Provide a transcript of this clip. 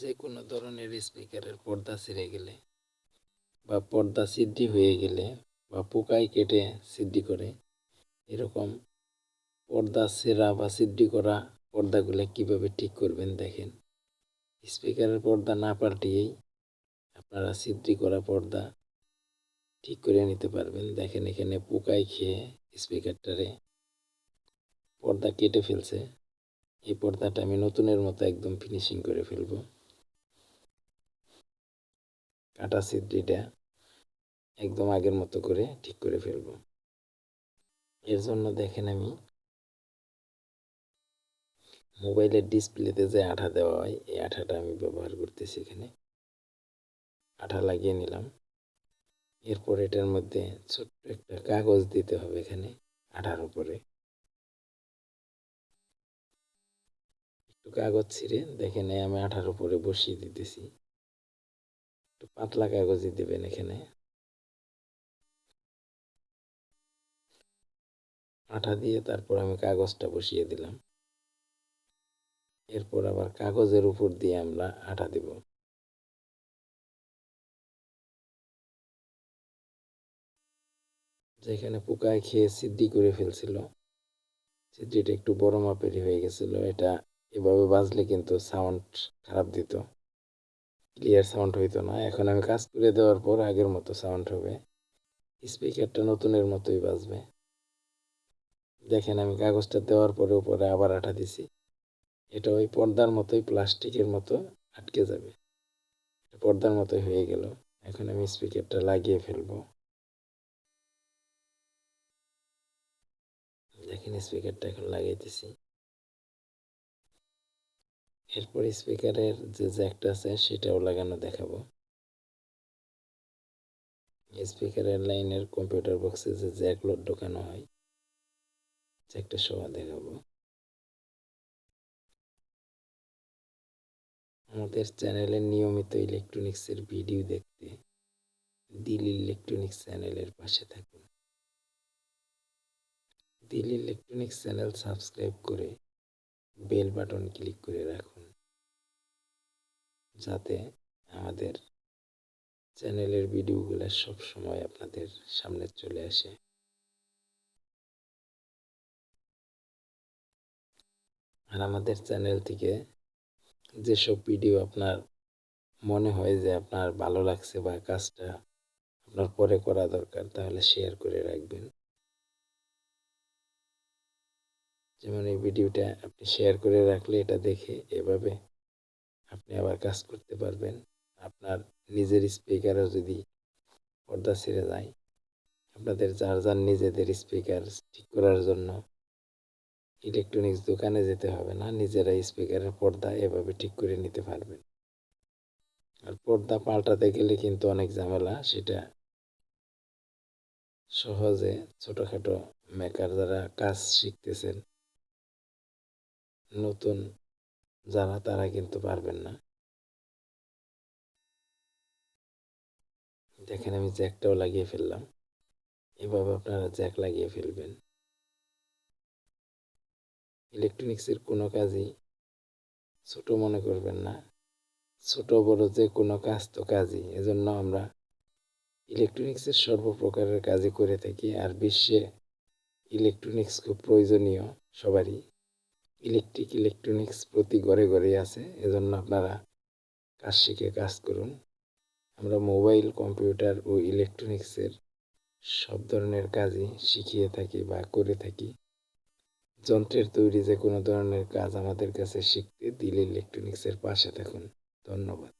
যে কোনো ধরনের স্পিকারের পর্দা ছিঁড়ে গেলে বা পর্দা সিদ্ধি হয়ে গেলে বা পোকায় কেটে সিদ্ধি করে, এরকম পর্দা ছেঁড়া বা সিদ্ধি করা পর্দাগুলো কীভাবে ঠিক করবেন দেখেন। স্পিকারের পর্দা না পাল্টিয়েই আপনারা সিদ্ধি করা পর্দা ঠিক করে নিতে পারবেন। দেখেন এখানে পোকায় খেয়ে স্পিকারটারে পর্দা কেটে ফেলছে। এই পর্দাটা আমি নতুনের মতো একদম ফিনিশিং করে ফেলব। কাটা সিদ্রিটা একদম আগের মতো করে ঠিক করে ফেলব। এর জন্য দেখেন আমি মোবাইলের ডিসপ্লেতে যে আঠা দেওয়া হয়, এই আঠাটা আমি ব্যবহার করতেছি এখানে। আঠা লাগিয়ে নিলাম। এরপর এটার মধ্যে ছোট্ট একটা কাগজ দিতে হবে এখানে আঠার উপরে। একটু কাগজ ছিঁড়ে দেখেন আমি আঠার উপরে বসিয়ে দিতেছি। পাতলা কাগজই দিবেন এখানে। আঠা দিয়ে তারপর আমি কাগজটা বসিয়ে দিলাম। এরপর আবার কাগজের উপর দিয়ে আমরা আঠা দেব। যেখানে পোকায় খেয়ে সিদ্ধি করে ফেলছিল, সিদ্ধিটা একটু বড় মাপেরই হয়ে গেছিল, এটা এভাবে বাজলে কিন্তু সাউন্ড খারাপ দিত। ক্লিয়ার সাউন্ড হইতো না। এখন আমি কাজ করে দেওয়ার পর আগের মতো সাউন্ড হবে। স্পিকারটা নতুনের মতোই বাজবে। দেখেন আমি কাগজটা দেওয়ার পরে উপরে আবার আঠা দিছি। এটা ওই পর্দার মতোই প্লাস্টিকের মতো আটকে যাবে। পর্দার মতোই হয়ে গেল। এখন আমি স্পিকারটা লাগিয়ে ফেলব। দেখেন স্পিকারটা এখন লাগাইতেছি। এরপর স্পিকারের যে জ্যাকটা আছে সেটাও লাগানো দেখাবো। স্পিকারের লাইনের কম্পিউটার বক্সে যে জ্যাক লোড ঢোকানো হয় জ্যাকটা সহ দেখাবো। আমাদের চ্যানেলে নিয়মিত ইলেকট্রনিক্সের ভিডিও দেখতে, দিল ইলেকট্রনিক্স চ্যানেলের পাশে থাকুন। দিল ইলেকট্রনিক্স চ্যানেল সাবস্ক্রাইব করে বেল বাটন ক্লিক করে রাখুন। যাতে আমাদের চ্যানেলের ভিডিওগুলো সব সময় আপনাদের সামনে চলে আসে। আর আমাদের চ্যানেল থেকে যেসব ভিডিও আপনার মনে হয় যে আপনার ভালো লাগছে বা কাজটা আপনার পরে করা দরকার, তাহলে শেয়ার করে রাখবেন। যেমন এই ভিডিওটা আপনি শেয়ার করে রাখলে এটা দেখে এভাবে আপনি আবার কাজ করতে পারবেন। আপনার নিজের স্পিকারও যদি পর্দা ছেড়ে যায় আপনাদের যার যার নিজেদের স্পিকার ঠিক করার জন্য ইলেকট্রনিক্স দোকানে যেতে হবে না নিজেরা স্পিকারের পর্দা এভাবে ঠিক করে নিতে পারবেন। আর পর্দা পাল্টাতে গেলে কিন্তু অনেক ঝামেলা, সেটা সহজে ছোটোখাটো মেকার যারা কাজ শিখতেছেন নতুন যারা, তারা কিন্তু পারবেন না। দেখেন আমি জ্যাকটাও লাগিয়ে ফেললাম। এভাবে আপনারা জ্যাক লাগিয়ে ফেলবেন। ইলেকট্রনিক্সের কোনো কাজই ছোট মনে করবেন না। ছোট, বড় যে কোনো কাজ তো কাজই। এজন্য আমরা ইলেকট্রনিক্সের সর্বপ্রকারের কাজই করে থাকি। আর বিশ্বে ইলেকট্রনিক্স খুব প্রয়োজনীয় সবারই। ইলেকট্রিক ইলেকট্রনিক্স প্রতি ঘরে ঘরে আছে, এজন্য আপনারা কাজ শিখে কাজ করুন। আমরা মোবাইল, কম্পিউটার ও ইলেকট্রনিক্সের সব ধরনের কাজই শিখিয়ে থাকি বা করে থাকি। যন্ত্রের তৈরি যে কোনো ধরনের কাজ আমাদের কাছে শিখতে দিলে ইলেকট্রনিক্সের পাশে থাকুন। ধন্যবাদ।